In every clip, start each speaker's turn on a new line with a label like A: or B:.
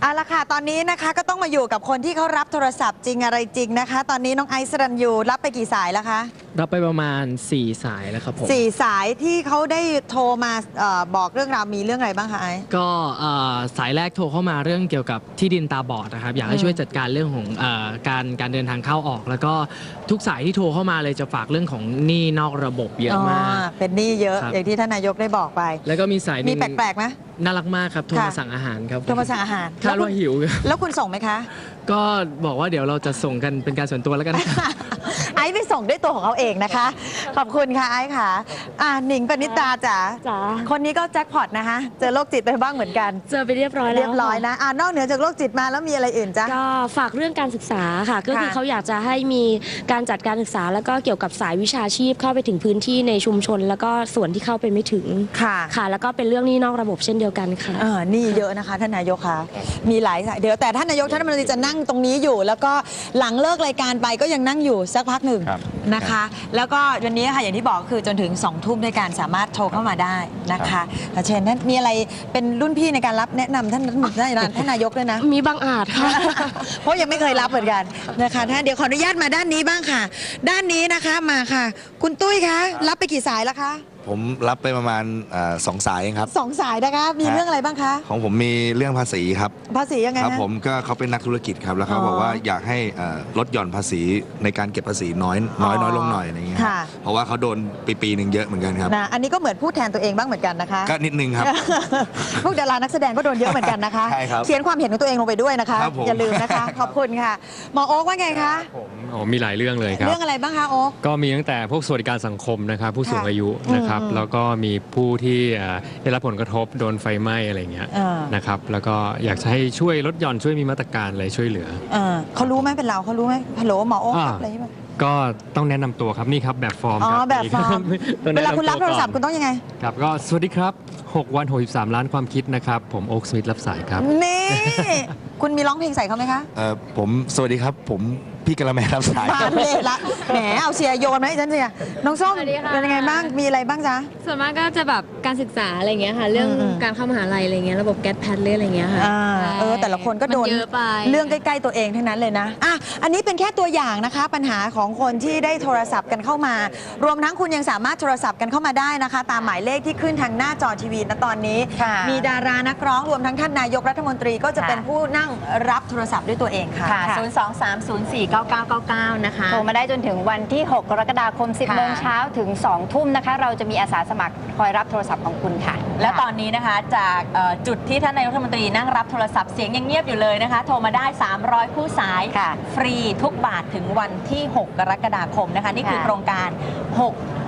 A: เอาละค่ะ ตอนนี้นะคะก็ต้องมาอยู่กับคนที่เขารับโทรศัพท์จริงอะไรจริงนะคะ ตอนนี้น้องไอซ์สรันยูรับไปกี่สายแล้วคะ
B: รับไปประมาณ 4 สายแล้วครับผม
A: สี่สายที่เขาได้โทรมาเออบอกเรื่องราวมีเรื่องอะไรบ้างคะไอซ์
B: ก็เอ่อสายแรกโทรเข้ามาเรื่องเกี่ยวกับที่ดินตาบอดนะครับอยากให้
A: อืม
B: ช่วยจัดการเรื่องของเออการการเดินทางเข้าออก แล้วก็ทุกสายที่โทรเข้ามาเลยจะฝากเรื่องของหนี้นอกระบบเยอะมาก
A: เป็นหนี้เยอะ
B: ครับ
A: อย่างที่ท่านนายกได้บอกไป
B: แล้วก็มีสายห
A: มี
B: นึ่ง
A: แปลกๆไหม
B: น่ารักมากครับโทร
A: ค่ะ
B: มาสั่งอาหา รครับ
A: โทรมาสั่งอาหาร
B: คาดว่าหิว
A: แล้วคุณส่งไหมคะ
B: ก็บอกว่าเดี๋ยวเราจะส่งกันเป็นการส่วนตัวแล้วกันครับ
A: ไอ ซ์ไปส่งด้วยตัวของเขาเองนะคะ ขอบคุณค่ะไอซ์ค่ะอ่าหนิงปณิตาจ๋า
C: จ๋า
A: คนนี้ก็แจ็คพอตนะคะ เจอโรคจิตไปบ้างเหมือนกัน
C: เจอไปเรียบร้อยแล้ว
A: เรียบร้อยนะอ่านอกเหนือจากโรคจิตมาแล้วมีอะไรอื่นจ๊ะ
C: ก็ฝากเรื่องการศึกษาค่ะ ก็คือ
A: ค่ะ
C: เขาอยากจะให้มีการจัดการศึกษา แล้วก็เกี่ยวกับสายวิชาชีพเข้าไปถึงพื้นที่ในชุมชน แล้วก็ส่วนที่เข้าไปไม่ถึง
A: ค่ะ
C: ค่ะ แล้วก็เป็นเรื่องหนี้นอกระบบเช่นเดียวกันค่ะ
A: เออนี่เยอะนะคะท่านนายกคะมีหลายสายเดี๋ยวแต่ท่านนายกท่านรัฐมนตรีจะนั่งตรงนี้อยู่ แล้วก็หลังเลิกรายการไปก็ยังนั่งอยู่สักพักหนึ่ง
D: ครับ
A: นะคะ แล้วก็วันนี้ค่ะอย่างที่บอกคือจนถึง2องทุ่มในการสามารถโทรเข้ามาได้นะคะเชิญท่านมีอะไรเป็นรุ่นพี่ในการรับแนะนำท่านรัฐมนตรีท่านนายกด้วยนะ
C: มีบางอาจค่ะ
A: เพราะยังไม่เคยรับเหมือนกันนะคะท่านเดี๋ยวขออนุญาตมาด้านนี้บ้างค่ะ ด้านนี้นะคะมาค่ะ คุณตุ้ยคะรับไปกี่สายแล้วคะ
D: ผมรับไปประมาณเอ่อสองสายเองครับ
A: สองสายนะคะ มีเรื่องอะไรบ้างคะ
D: ของผมมีเรื่องภาษีครับ
A: ภาษียังไง
D: ครับ
A: ฮะ
D: ผมก็เขาเป็นนักธุรกิจครับ แล้วเขา
A: อ๋อ
D: บอกว่าอยากให้เอ่อลดหย่อนภาษีในการเก็บภาษีน้อยน้อย
A: อ๋อ
D: น้อยลงหน่อยอะไรอย่างเงี้ย
A: ค่ะ
D: เพราะว่าเขาโดนปีปีหนึ่งเยอะเหมือนกันครับ
A: นะอันนี้ก็เหมือนพูดแทนตัวเองบ้างเหมือนกันนะคะ
D: ก็นิดนึงครับ
A: พวกดารานักแสดงก็โดนเยอะเหมือนกันนะคะ
D: ใช่ครับ
A: เขียนความเห็นของตัวเองลงไปด้วยนะคะ
D: ครับผม
A: อย่าลืมนะคะ ขอบคุณค่ะ หมอโอ๊กว่าไงคะ
E: ผมโอ้มีหลายเรื่องเลยครับ
A: เรื่องอะไรบ้างคะโอ๊ก
E: ก็มีตั้งแต่พวกสวัสดิการสังคมนะครับ ผู้สูง
A: ค่ะ
E: อายุนะครับ
A: อืม
E: แล้วก็มีผู้ที่เอ่อได้รับผลกระทบโดนไฟไหม้อะไรเงี้ย
A: เออ
E: นะครับ แล้วก็อยากจะให้ช่วยลดหย่อนช่วยมีมาตรการอะไรช่วยเหลือ
A: เออเขารู้ไหมเป็นเราเขารู้ไหมฮัลโหลหมอโอ๊ก
E: อ่า
A: อะไรใช่ไหม
E: ก็ต้องแนะนำตัวครับนี่ครับแบบฟอร์ม
A: อ๋อ
E: ครับ
A: แบบฟอร์ม
E: ต้อง
A: เว
E: แนะ
A: ลานำคุณรับโทรศัพท์คุณ
E: ก่น
A: ต้องยังไง
E: ครับก็สวัสดีครับ 6 วัน63ล้านความคิดนะครับ ผมโอ๊คสมิธรับสายครับ
A: นี่ คุณมีร้องเพลงใส่เขาไหมคะ
D: เอ่อผมสวัสดีครับผม พี่กะละแมรับสาย
A: มาเลยละแหมเอาเชียร์โยนมาให้ฉันเชียร์น้องส้ม
F: สวัสดีค่ะ
A: เป็นยังไงบ้างมีอะไรบ้างจ๊ะ
F: ส่วนมากก็จะแบบการศึกษาอะไรเงี้ยค่ะ เรื่อง
A: อืม
F: การเข้ามหาลัยอะไรเงี้ยระบบแกดแพดเรื่องอะไรเงี้ยค่ะ
A: อ่า
F: ใช่
A: เออแต่ละคนก็โดน
F: มัเยอะไป
A: เรื่องใกล้ ๆ ตัวเองทั้งนั้นเลยนะอะอันนี้เป็นแค่ตัวอย่างนะคะ ปัญหาของคนที่ได้โทรศัพท์กันเข้ามา รวมทั้งคุณยังสามารถโทรศัพท์กันเข้ามาได้นะคะ ตามหมายเลขที่ขึ้นทางหน้าจอทีวีณตอนนี้
G: ค่ะ
A: มีดารานักร้องรวมทั้งท่านนายกรัฐมนตรีก็จะ
G: ค่ะ
A: เป็นผู้นั่งรับโทรศัพท์ด้วยตัวเองค่ะ
G: ค่ะ
F: 023049999 นะคะ
G: โทรมาได้จนถึงวันที่ 6 กรกฎาคม 10
A: ค่ะ
G: โมงเช้าถึง 2 ทุ่มนะคะ เราจะมีอาสาสมัครคอยรับโทรศัพท์ของคุณค่ะ
H: และตอนนี้นะคะจากเอ่อจุดที่ท่านนายกรัฐมนตรีนั่งรับโทรศัพท์เสียงยังเงียบอยู่เลยนะคะ โทรมาได้ 300 คู่สาย
G: ค่ะ
H: ฟรีทุกบาทถึงวันที่ 6 กรกฎาคมนะคะ นี่คือ
G: ค่ะ
H: โครงการ 6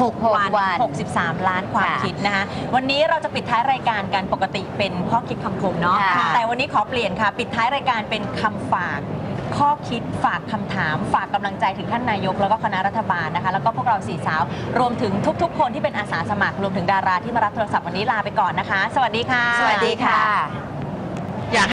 H: 6 วัน
G: วัน
H: 63 ล้านความ
G: ค่ะ
H: คิดนะคะ วันนี้เราจะปิดท้ายรายการกันปกติเป็นข้อคิดคำคมเนาะ
G: ค่ะ
H: แต่วันนี้ขอเปลี่ยนค่ะ ปิดท้ายรายการเป็นคำฝาก ข้อคิดฝากคำถาม ฝากกำลังใจถึงท่านนายก แล้วก็คณะรัฐบาลนะคะ แล้วก็พวกเราสี่สาว รวมถึงทุก ๆ คนที่เป็นอาสาสมัคร รวมถึงดาราที่มารับโทรศัพท์วันนี้ลาไปก่อนนะคะ สวัสดีค่ะ
G: สวัสดีค่ะ